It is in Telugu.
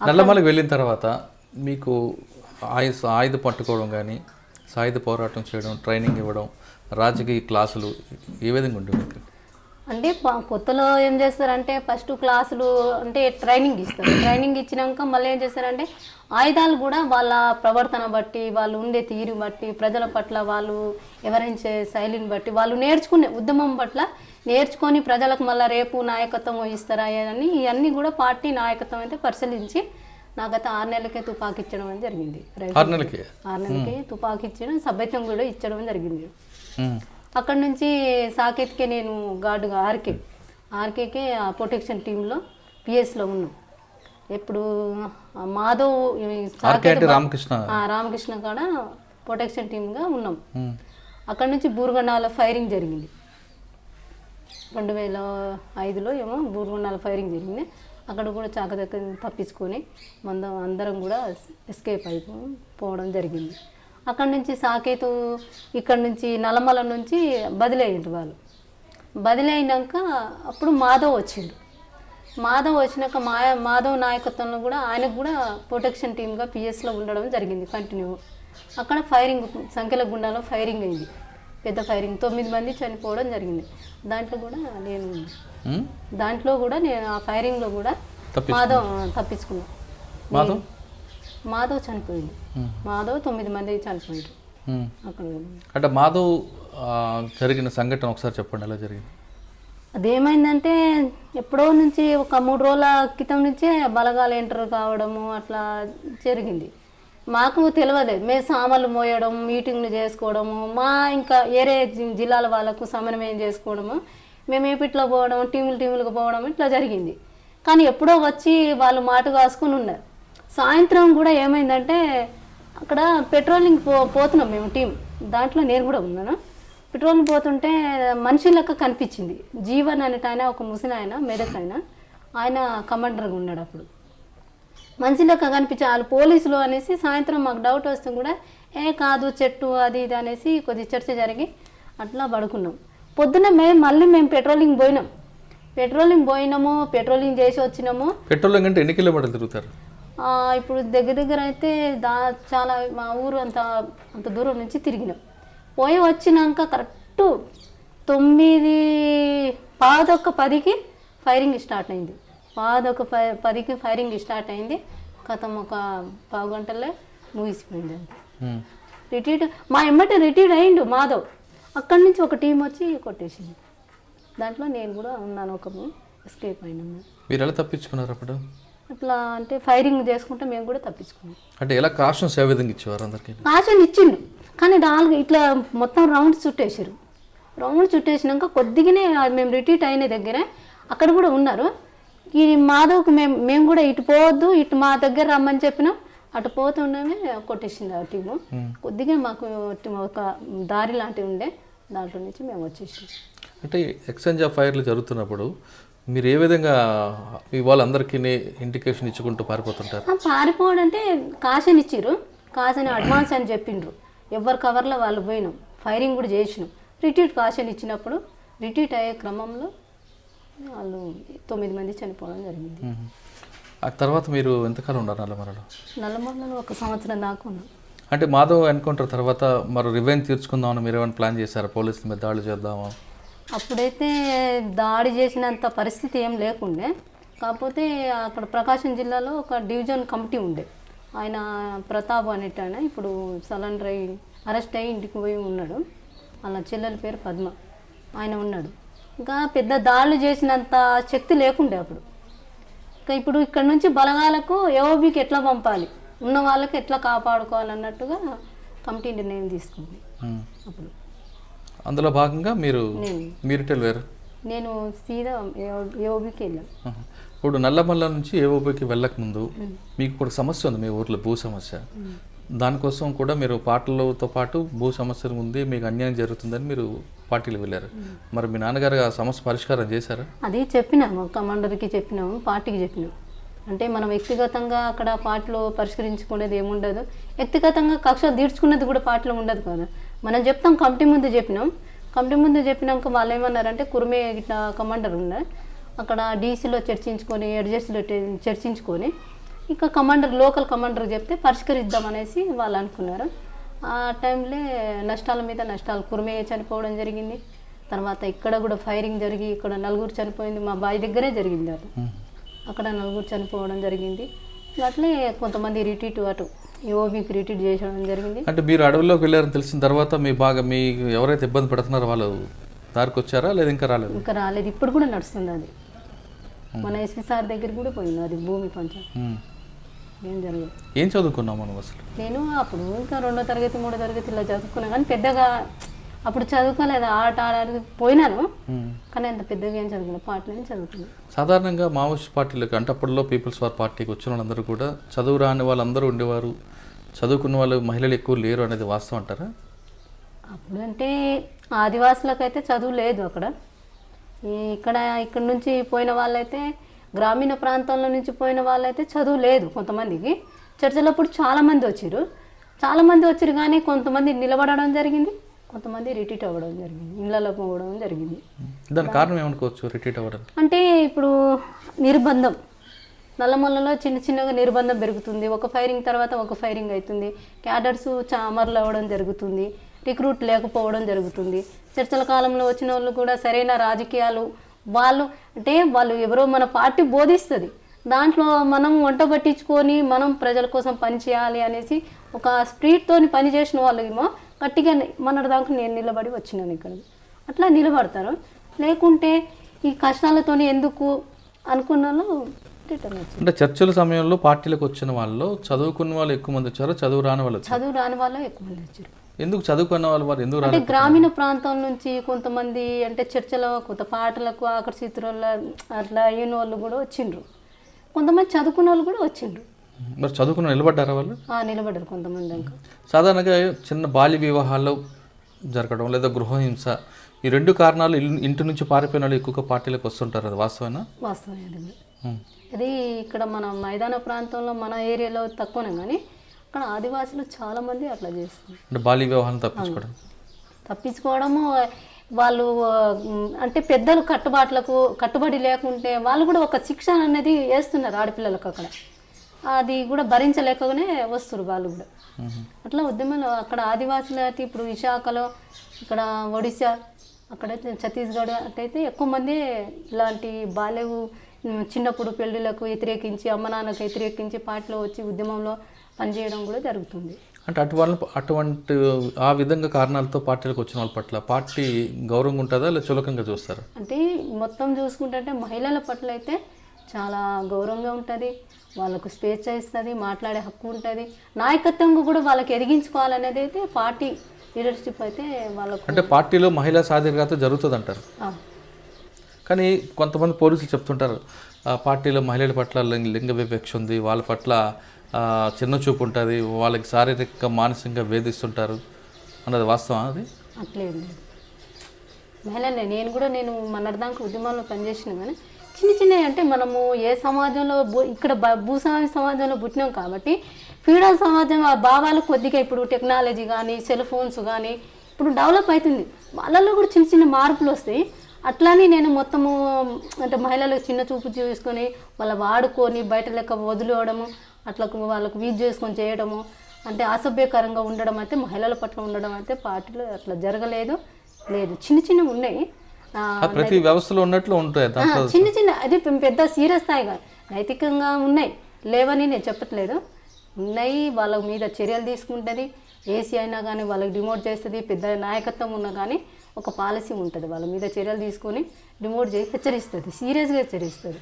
నల్లమలకి వెళ్ళిన తర్వాత మీకు ఆయుధ ఆయుధ పట్టుకోవడం కానీ సాయుధ పోరాటం చేయడం ట్రైనింగ్ ఇవ్వడం రాజకీయ క్లాసులు ఏ విధంగా ఉంటుంది అంటే కొత్తలో ఏం చేస్తారంటే ఫస్ట్ క్లాసులు అంటే ట్రైనింగ్ ఇస్తారు. ట్రైనింగ్ ఇచ్చినాక మళ్ళీ ఏం చేస్తారంటే ఆయుధాలు కూడా వాళ్ళ ప్రవర్తన బట్టి వాళ్ళు ఉండే తీరు బట్టి ప్రజల పట్ల వాళ్ళు ఎవరించే శైలిని బట్టి వాళ్ళు నేర్చుకునే ఉద్యమం పట్ల నేర్చుకొని ప్రజలకు మళ్ళీ రేపు నాయకత్వం వహిస్తారా అని ఇవన్నీ కూడా పార్టీ నాయకత్వం అయితే పరిశీలించి నాకైతే ఆరు నెలలకే తుపాకి ఇచ్చడం అని జరిగింది. ఆరు నెలలకి? ఆరు నెలలకి తుపాకి ఇచ్చడం సభ్యత్వం కూడా ఇచ్చడం జరిగింది. అక్కడ నుంచి సాకేత్కే నేను గార్డుగా ఆర్కే ఆర్కేకే ఆ ప్రొటెక్షన్ టీంలో పిఎస్లో ఉన్నాం. ఎప్పుడు ఆ మాధవ్ రామకృష్ణ. ఆ, రామకృష్ణ కాడ ప్రొటెక్షన్ టీమ్గా ఉన్నాం. అక్కడ నుంచి బూరుగొండాల ఫైరింగ్ జరిగింది. రెండు వేల ఐదులో ఏమో బూర్గొండాల ఫైరింగ్ జరిగింది. అక్కడ కూడా చాకదక్క తప్పించుకొని మంద అందరం కూడా ఎస్కేప్ అయిపో పోవడం జరిగింది. అక్కడ నుంచి సాకేతు ఇక్కడ నుంచి నల్లమల నుంచి బదిలీ అయ్యారు వాళ్ళు. బదిలీ అయినాక అప్పుడు మాధవ్ వచ్చిండు. మాధవ్ వచ్చినాక మా మాధవ్ నాయకత్వంలో కూడా ఆయనకు కూడా ప్రొటెక్షన్ టీమ్గా పిఎస్లో ఉండడం జరిగింది కంటిన్యూ అక్కడ ఫైరింగ్ సంఖ్యల గుండాలో ఫైరింగ్ అయింది. పెద్ద ఫైరింగ్ తొమ్మిది మంది చనిపోవడం జరిగింది దాంట్లో కూడా నేను? దాంట్లో కూడా నేను ఆ ఫైరింగ్లో కూడా. మాధవ్ ఆ, తప్పించుకున్నా మాధవ్ మాధవ్ చనిపోయింది. మాధవ్ తొమ్మిది మంది చనిపోయారు ఉమ్. అక్కడ అంటే మాధవ్ జరిగిన సంఘటన ఒకసారి చెప్పండి ఎలా జరిగింది అదేమైందంటే ఎప్పుడో నుంచి ఒక మూడు రోజుల క్రితం నుంచే బలగాలు ఎంటర్ కావడము అట్లా జరిగింది మాకు తెలియదు. మేము సామాన్లు మోయడం మీటింగ్లు చేసుకోవడము మా ఇంకా వేరే జిల్లాల వాళ్ళకు సమన్వయం చేసుకోవడము మేము ఏపీట్లో పోవడం టీములు టీములకు పోవడం ఇట్లా జరిగింది. కానీ ఎప్పుడో వచ్చి వాళ్ళు మాట కాసుకుని ఉన్నారు. సాయంత్రం కూడా ఏమైందంటే అక్కడ పెట్రోలింగ్ పో పోతున్నాం మేము టీం. దాంట్లో నేను కూడా ఉన్నాను. పెట్రోల్ పోతుంటే మనిషి లెక్క కనిపించింది. జీవన్ అనేట ఆయన ఒక ముసిన ఆయన మెదక్ ఆయన. ఆయన కమాండర్గా ఉన్నాడు అప్పుడు. లెక్క కనిపించే వాళ్ళు పోలీసులు అనేసి సాయంత్రం మాకు డౌట్ వస్తే కూడా ఏ కాదు చెట్టు అది ఇది అనేసి కొద్ది చర్చ జరిగి అట్లా పడుకున్నాం. పొద్దున్న మేము మళ్ళీ మేము పెట్రోలింగ్ పోయినాం. పెట్రోలింగ్ పోయినాము పెట్రోలింగ్ చేసి వచ్చినాము. పెట్రోల్ అంటే ఎన్ని కిలోమీటర్లు తిరుగుతారు? ఇప్పుడు దగ్గర దగ్గర అయితే దా చాలా మా ఊరు అంత అంత దూరం నుంచి తిరిగినాం. పోయి వచ్చినాక కరెక్ట్ తొమ్మిది పాదొక్క పదికి ఫైరింగ్ స్టార్ట్ అయింది. పాదొక్క ప పదికి ఫైరింగ్ స్టార్ట్ అయింది. కథం ఒక పావు గంటలే ముగిసిపోయింది. రిటీట్ మా ఎమ్మటే రిటీట్ అయిండు మాధవ్. అక్కడి నుంచి ఒక టీం వచ్చి కొట్టేసింది దాంట్లో నేను కూడా ఉన్నాను ఒక ఎస్కేప్ అయినాము. మీరు ఎలా తప్పించుకున్నారు అప్పుడు? అట్లా అంటే ఫైరింగ్ చేసుకుంటే మేము కూడా తప్పించుకున్నాం. అంటే ఎలా కాషన్స్ ఏ విధంగా ఇచ్చేవారు అందరికీ? కాషన్ ఇచ్చిండు. కానీ నాలుగు ఇట్లా మొత్తం రౌండ్ చుట్టేసారు రౌండ్ చుట్టేసినాక కొద్దిగానే మేము రిట్రీట్ అయిన దగ్గర అక్కడ కూడా ఉన్నారు. ఈ మాధవ్కి మేము మేము కూడా ఇటు పోవద్దు ఇటు మా దగ్గర రమ్మని చెప్పినాం. అటు పోతుండమే కొట్టేసింది ఆ టీము. కొద్దిగా మాకు ఒక దారి లాంటివి ఉండే దాంట్లో నుంచి మేము వచ్చేసాం అంటే ఎక్స్చేంజ్ ఆఫ్ ఫైర్లు జరుగుతున్నప్పుడు మీరు ఏ విధంగా వాళ్ళందరికీ ఇండికేషన్ ఇచ్చుకుంటూ పారిపోతుంటారు? పారిపోవడం అంటే కాషన్ ఇచ్చిర్రు. కాషన్ అడ్వాన్స్ అని చెప్పిండ్రు. ఎవరి కవర్లో వాళ్ళు పోయినాం. ఫైరింగ్ కూడా చేసినాం. రిట్రీట్ కాషన్ ఇచ్చినప్పుడు రిట్రీట్ అయ్యే క్రమంలో వాళ్ళు తొమ్మిది మంది చనిపోవడం జరిగింది. ఆ తర్వాత మీరు ఎంతకాలం ఉన్నారు నల్లమలలో నల్లమల్లలో ఒక సంవత్సరం దాకా ఉన్నాం. అంటే మాధవ్ ఎన్కౌంటర్ తర్వాత మరి రివెంజ్ తీర్చుకుందామని మీరు ఏమైనా ప్లాన్ చేశారా? పోలీసుల మీద దాడులు చేద్దామా? అప్పుడైతే దాడి చేసినంత పరిస్థితి ఏం లేకుండే. కాకపోతే అక్కడ ప్రకాశం జిల్లాలో ఒక డివిజన్ కమిటీ ఉండే. ఆయన ప్రతాప్ అనేట ఆయన ఇప్పుడు సలెండర్ అయ్యి అరెస్ట్ అయ్యి ఇంటికి పోయి ఉన్నాడు. వాళ్ళ చెల్లెల పేరు పద్మ. ఆయన ఉన్నాడు. ఇంకా పెద్ద దాడులు చేసినంత శక్తి లేకుండే అప్పుడు. ఇంకా ఇప్పుడు ఇక్కడ నుంచి బలగాలకు ఏఓబికి ఎట్లా పంపాలి? ఉన్న వాళ్ళకి ఎట్లా కాపాడుకోవాలన్నట్టుగా కమిటీ నిర్ణయం తీసుకుంది. అప్పుడు. అందులో భాగంగా మీరు మీరు వెళ్ళారు? నేను సీదా ఏఓబికి వెళ్ళాను. ఇప్పుడు నల్లమల్ల నుంచి ఏఓబికి వెళ్ళక ముందు మీకు ఇప్పుడు సమస్య ఉంది మీ ఊర్లో భూ సమస్య. దానికోసం కూడా మీరు పాటలతో పాటు భూ సమస్య ఉంది మీకు అన్యాయం జరుగుతుందని మీరు పార్టీలు వెళ్ళారు. మరి మీ నాన్నగారు ఆ సమస్య పరిష్కారం చేశారా? అది చెప్పినాము కమాండర్కి చెప్పినాము పార్టీకి చెప్పినాం అంటే మనం వ్యక్తిగతంగా అక్కడ పార్టీలో పరిష్కరించుకునేది ఏముండదు. వ్యక్తిగతంగా కక్షలు తీర్చుకునేది కూడా పార్టీలో ఉండదు కదా. మనం చెప్తాం కమిటీ ముందు చెప్పినాం. కమిటీ ముందు చెప్పినాక వాళ్ళు ఏమన్నారంటే కుర్మే ఇట్లా కమాండర్ ఉన్నారు అక్కడ డీసీలో చర్చించుకొని ఎడ్జెస్లో చర్చించుకొని ఇక కమాండర్ లోకల్ కమాండర్ చెప్తే పరిష్కరిద్దాం అనేసి వాళ్ళు అనుకున్నారు. ఆ టైంలో నష్టాల మీద నష్టాలు కురిమే చనిపోవడం జరిగింది. తర్వాత ఇక్కడ కూడా ఫైరింగ్ జరిగి ఇక్కడ నలుగురు చనిపోయింది మా బావి దగ్గరే జరిగింది అది. అక్కడ నలుగురు చనిపోవడం జరిగింది. అట్లే కొంతమంది రిట్రీట్ అటు ఓబీకి రిట్రీట్ చేయడం జరిగింది. అంటే మీరు అడవిలోకి వెళ్ళారని తెలిసిన తర్వాత మీ బాగా మీ ఎవరైతే ఇబ్బంది పడుతున్నారో వాళ్ళు దారికి వచ్చారా లేదా ఇంకా రాలేదు? ఇంకా రాలేదు. ఇప్పుడు కూడా నడుస్తుంది అది. మన ఎస్పీ సార్ దగ్గరికి కూడా పోయింది అది భూమి ఉమ్. ఏం జరగదు. ఏం చదువుకున్నాం మనం అసలు? నేను అప్పుడు ఇంకా రెండో తరగతి మూడో తరగతి ఇలా చదువుకున్నా కానీ పెద్దగా అప్పుడు చదువుకోలేదు ఆట ఆడడానికి పోయినాను. కానీ అంత పెద్దగా ఏం చదువుకున్నా పాటలు చదువుకున్నాను సాధారణంగా మావోయిస్ట్ పార్టీలకు అంటే అప్పట్లో పీపుల్స్ వార్ పార్టీకి వచ్చిన వాళ్ళందరూ కూడా చదువు రాని వాళ్ళందరూ ఉండేవారు. చదువుకున్న వాళ్ళు మహిళలు ఎక్కువ లేరు అనేది వాస్తవం అంటారా? అప్పుడు అంటే ఆదివాసులకైతే చదువు లేదు అక్కడ. ఇక్కడ ఇక్కడ నుంచి పోయిన వాళ్ళైతే గ్రామీణ ప్రాంతంలో నుంచి పోయిన వాళ్ళైతే చదువు లేదు కొంతమందికి. చర్చలప్పుడు చాలామంది వచ్చారు చాలామంది వచ్చారు కానీ కొంతమంది నిలబడడం జరిగింది కొంతమంది రిటీట్ అవ్వడం జరిగింది ఇళ్ళలో పోవడం జరిగింది. దాని కారణం ఏమనుకోవచ్చు? రిట్రీట్ అవ్వడానికి అంటే ఇప్పుడు నిర్బంధం. నల్లమల్లలో చిన్న చిన్నగా నిర్బంధం పెరుగుతుంది. ఒక ఫైరింగ్ తర్వాత ఒక ఫైరింగ్ అవుతుంది క్యాడర్స్ చామర్లు అవ్వడం జరుగుతుంది. రిక్రూట్ లేకపోవడం జరుగుతుంది. చర్చల కాలంలో వచ్చిన వాళ్ళు కూడా సరైన రాజకీయాలు వాళ్ళు అంటే వాళ్ళు ఎవరో మన పార్టీ బోధిస్తుంది. దాంట్లో మనం వంట పట్టించుకొని మనం ప్రజల కోసం పని చేయాలి అనేసి ఒక స్ప్రీట్తోని పని చేసిన వాళ్ళేమో గట్టిగా మన దాకా నేను నిలబడి వచ్చినాను ఇక్కడ అట్లా నిలబడతారు. లేకుంటే ఈ కష్టాలతోని ఎందుకు అనుకున్న వాళ్ళు రిటర్న్ వచ్చారు అంటే చర్చల సమయంలో పార్టీలకు వచ్చిన వాళ్ళు చదువుకున్న వాళ్ళు ఎక్కువ మంది వచ్చారు చదువు రాని వాళ్ళు చదువు రాని వాళ్ళు ఎక్కువ మంది వచ్చారు. ఎందుకు చదువుకున్న వాళ్ళు వారు ఎందుకు అంటే గ్రామీణ ప్రాంతం నుంచి కొంతమంది అంటే చర్చలో కొంత పాటలకు ఆకర్షితుల అట్లా అయిన వాళ్ళు కూడా వచ్చిండ్రు. కొంతమంది చదువుకున్న వాళ్ళు కూడా వచ్చిండ్రు. మరి చదువుకున్న నిలబడ్డారా వాళ్ళు? ఆ, నిలబడ్డారు కొంతమంది ఇంకా. సాధారణంగా చిన్న బాల్య వివాహాలు జరగడం లేదా గృహహింస ఈ రెండు కారణాలు ఇల్లు- ఇంటి నుంచి పారిపోయిన వాళ్ళు ఎక్కువగా పార్టీలకు వస్తుంటారు అది వాస్తవేనా వాస్తవం. ఉం. అది ఇక్కడ మన మైదాన ప్రాంతంలో మన ఏరియాలో తక్కువనే కానీ అక్కడ ఆదివాసులు చాలా మంది అట్లా చేస్తున్నారు అంటే బాల్య వివాహాలను తప్పించుకోవడం. తప్పించుకోవడము వాళ్ళు అంటే పెద్దలు కట్టుబాట్లకు కట్టుబడి లేకుంటే వాళ్ళు కూడా ఒక శిక్షణ అనేది వేస్తున్నారు ఆడపిల్లలకు అక్కడ. అది కూడా భరించలేకనే వస్తారు వాళ్ళు కూడా. అట్లా ఉద్యమంలో అక్కడ ఆదివాసులు అయితే ఇప్పుడు విశాఖలో ఇక్కడ ఒడిశా అక్కడైతే ఛత్తీస్గఢ్ అట్టయితే ఎక్కువ మంది ఇలాంటి బాల్యవు చిన్నప్పుడు పెళ్ళిళ్ళకు వ్యతిరేకించి అమ్మ నాన్నకు వ్యతిరేకించి పార్టీలో వచ్చి ఉద్యమంలో పనిచేయడం కూడా జరుగుతుంది. అంటే అటువంటి అటువంటి ఆ విధంగా కారణాలతో పార్టీలకు వచ్చిన వాళ్ళ పట్ల పార్టీ గౌరవంగా ఉంటుందా లేదా చులకంగా చూస్తారా? అంటే మొత్తం చూసుకుంటే మహిళల పట్ల అయితే చాలా గౌరవంగా ఉంటుంది. వాళ్ళకు స్వేచ్ఛ ఇస్తుంది మాట్లాడే హక్కు ఉంటుంది. నాయకత్వంగా కూడా వాళ్ళకి ఎదిగించుకోవాలనేది అయితే పార్టీ లీడర్షిప్ అయితే వాళ్ళకు అంటే పార్టీలో మహిళా సాధికారత జరుగుతుంది అంటారు కానీ కొంతమంది పోలీసులు చెప్తుంటారు ఆ పార్టీలో మహిళల పట్ల లింగ వివక్ష ఉంది వాళ్ళ పట్ల చిన్న చూపు ఉంటుంది వాళ్ళకి శారీరక మానసికంగా వేధిస్తుంటారు అన్నది వాస్తవం అది? అట్లేదు మహిళనే నేను కూడా నేను మొన్నటిదాకా ఉద్యమాల్లో పనిచేసిన కానీ చిన్న చిన్నవి అంటే మనము ఏ సమాజంలో ఇక్కడ భూస్వామి సమాజంలో పుట్టినాం కాబట్టి ఫీడల్ సమాజం ఆ భావాలు కొద్దిగా ఇప్పుడు టెక్నాలజీ కానీ సెల్ ఫోన్స్ కానీ ఇప్పుడు డెవలప్ అవుతుంది వాళ్ళల్లో కూడా చిన్న చిన్న మార్పులు వస్తాయి. అట్లానే నేను మొత్తము అంటే మహిళలకు చిన్న చూపు చూసుకొని వాళ్ళ వాడుకొని బయట లెక్క వదిలేయడము అట్లా వాళ్ళకు వీజ్ చేసుకొని చేయడము అంటే అసభ్యకరంగా ఉండడం అయితే మహిళల పట్ల ఉండడం అయితే పార్టీలో అట్లా జరగలేదు లేదు. చిన్న చిన్నవి ఉన్నాయి. ప్రతి వ్యవస్థలో ఉన్నట్లు ఉంటాయి చిన్న చిన్న అది పెద్ద సీరియస్ స్థాయిగా నైతికంగా ఉన్నాయి. లేవని నేను చెప్పట్లేదు. ఉన్నాయి వాళ్ళ మీద చర్యలు తీసుకుంటుంది. ఏసీ అయినా కానీ వాళ్ళకి డిమోట్ చేస్తుంది. పెద్ద నాయకత్వం ఉన్నా కానీ ఒక పాలసీ ఉంటుంది. వాళ్ళ మీద చర్యలు తీసుకొని రిమోట్ చేసి హెచ్చరిస్తుంది. సీరియస్గా హెచ్చరిస్తుంది.